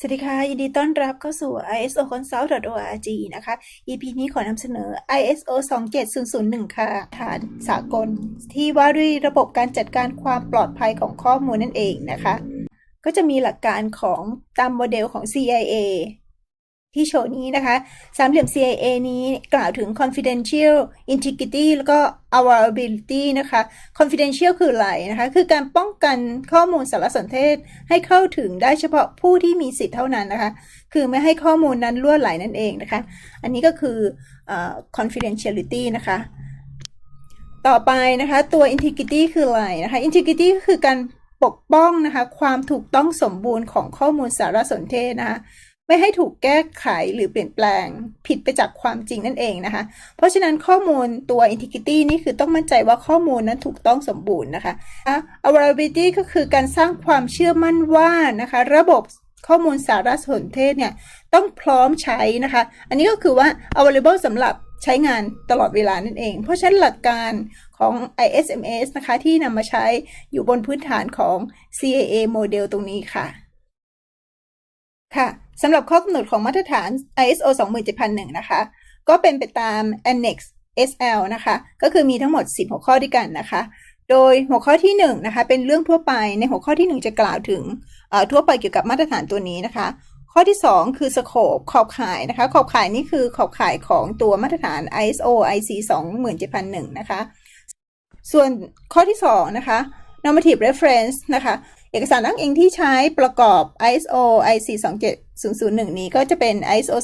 สวัสดีค่ะ ยินดีต้อนรับเข้าสู่ ISO Consult.org นะคะ EP นี้ขอนำเสนอ ISO 27001 ค่ะ ฐานสากล ที่ว่าด้วยระบบการจัดการความปลอดภัยของข้อมูลนั่นเองนะคะ ก็จะมีหลักการของตามโมเดลของ CIA ที่โชว์นี้นะคะ สามเหลี่ยม CIA นี้กล่าวถึง confidential integrity แล้วก็ availability นะคะ confidential คืออะไรนะคะ คือการป้องกันข้อมูลสารสนเทศให้เข้าถึงได้เฉพาะผู้ที่มีสิทธิ์เท่านั้นนะคะ คือไม่ให้ข้อมูลนั้นล่วไหลนั่นเองนะคะ อันนี้ก็คือ confidentiality นะคะ ต่อไปนะคะตัว integrity คืออะไรนะคะ integrity ก็คือการปกป้องนะคะความถูกต้องสมบูรณ์ของข้อมูลสารสนเทศนะคะ ไม่ให้ถูกแก้ไขหรือเปลี่ยนแปลงผิดไปจากความจริงนั่นเองนะคะ เพราะฉะนั้นข้อมูลตัว integrity นี่คือต้องมั่นใจว่าข้อมูลนั้นถูกต้องสมบูรณ์นะคะ availability ก็คือการสร้างความเชื่อมั่นว่านะคะ ระบบข้อมูลสารสนเทศเนี่ยต้องพร้อมใช้นะคะ อันนี้ก็คือว่า available สำหรับใช้งานตลอดเวลานั่นเอง เพราะฉะนั้นหลักการของ ISMS นะคะที่นำมาใช้อยู่บนพื้นฐานของ CAA โมเดลตรงนี้ค่ะ ค่ะสำหรับข้อกำหนดของมาตรฐาน ISO 27001 นะคะ ก็เป็นไปตาม Annex SL นะคะ ก็คือมีทั้งหมด 10 หัวข้อด้วยกันนะคะ โดยหัวข้อที่1นะคะ เป็นเรื่องทั่วไป ในหัวข้อที่ 1 จะกล่าวถึงทั่วไปเกี่ยวกับมาตรฐานตัวนี้นะคะ ข้อที่ 2 คือสโคปขอบข่ายนะคะ ขอบข่ายนี่คือขอบข่ายของตัวมาตรฐาน ISO IC 27001 นะคะ ส่วนข้อที่ 2 นะคะ normative reference นะคะ เอกสารอ้างอิงที่ใช้ประกอบ ISO IC 27001 นี้ก็จะเป็น ISO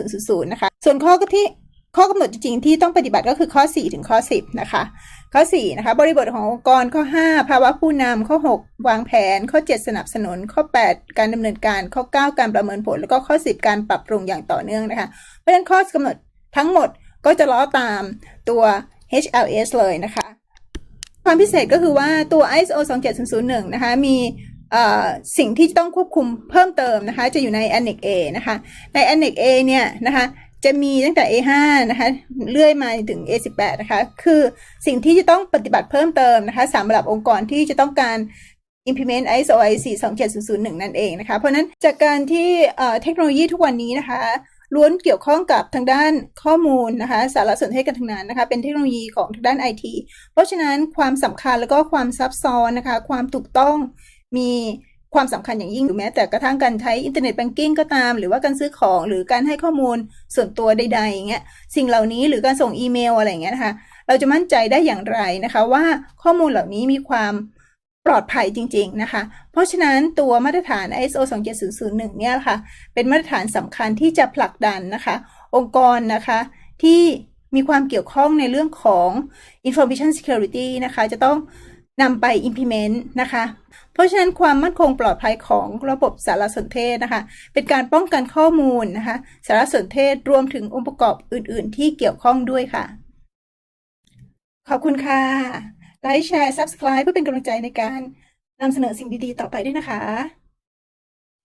27000 นะคะ ส่วนข้อที่ข้อกำหนดจริงๆที่ต้องปฏิบัติก็คือข้อ 4 ถึงข้อ 10 นะคะ ข้อ 4 นะคะ บริบทขององค์กรข้อ 5 ภาวะผู้นำข้อ 6 วางแผน ข้อ 7 สนับสนุน ข้อ 8 การดำเนินการ ข้อ 9 การประเมินผล แล้วก็ข้อ 10 การปรับปรุงอย่างต่อเนื่องนะคะ เพราะฉะนั้นข้อกำหนดทั้งหมดก็จะล้อตามตัว HLS เลยนะคะ ความพิเศษก็คือว่าตัว ISO 27001 นะคะ มีสิ่งที่ต้องควบคุมเพิ่มเติมนะคะ จะอยู่ใน Annex A นะคะ ใน Annex A เนี่ยนะคะ จะมีตั้งแต่ A5 นะคะ เลื่อยมาถึง A18 นะคะ คือสิ่งที่จะต้องปฏิบัติเพิ่มเติมนะคะสำหรับองค์กรที่จะต้องการ implement ISO IC 27001 นั่นเองนะคะ เพราะนั้นจากการที่เทคโนโลยีทุกวันนี้นะคะ ล้วนเกี่ยวข้องกับทางด้านข้อมูลนะคะสารสนเทศกันทั้งนั้นนะคะ เป็นเทคโนโลยีของทางด้านไอทีเพราะฉะนั้นความสำคัญแล้วก็ความซับซ้อนนะคะ ความถูกต้องมีความสำคัญอย่างยิ่งหรือแม้แต่กระทั่งการใช้อินเทอร์เน็ตแบงกิ้งก็ตาม หรือว่าการซื้อของหรือการให้ข้อมูลส่วนตัวใดๆอย่างเงี้ยสิ่งเหล่านี้หรือการส่งอีเมลอะไรอย่างเงี้ยนะคะเราจะมั่นใจได้อย่างไรนะคะ ว่าข้อมูลเหล่านี้มีความ ปลอดภัยจริง ๆ นะคะ เพราะฉะนั้นตัวมาตรฐาน ISO 27001 เนี่ยค่ะ เป็นมาตรฐานสำคัญที่จะผลักดันนะคะ องค์กรนะคะที่มีความเกี่ยวข้องในเรื่องของ information security นะคะ จะต้องนำไป implement นะคะ เพราะฉะนั้นความมั่นคงปลอดภัยของระบบสารสนเทศนะคะ เป็นการป้องกันข้อมูลนะคะ สารสนเทศรวมถึงองค์ประกอบอื่น ๆ ที่เกี่ยวข้องด้วยค่ะ ขอบคุณค่ะ ไลค์แชร์ subscribe เพื่อเป็นกำลังใจในการนำเสนอสิ่งดีๆ ต่อไปด้วยนะคะ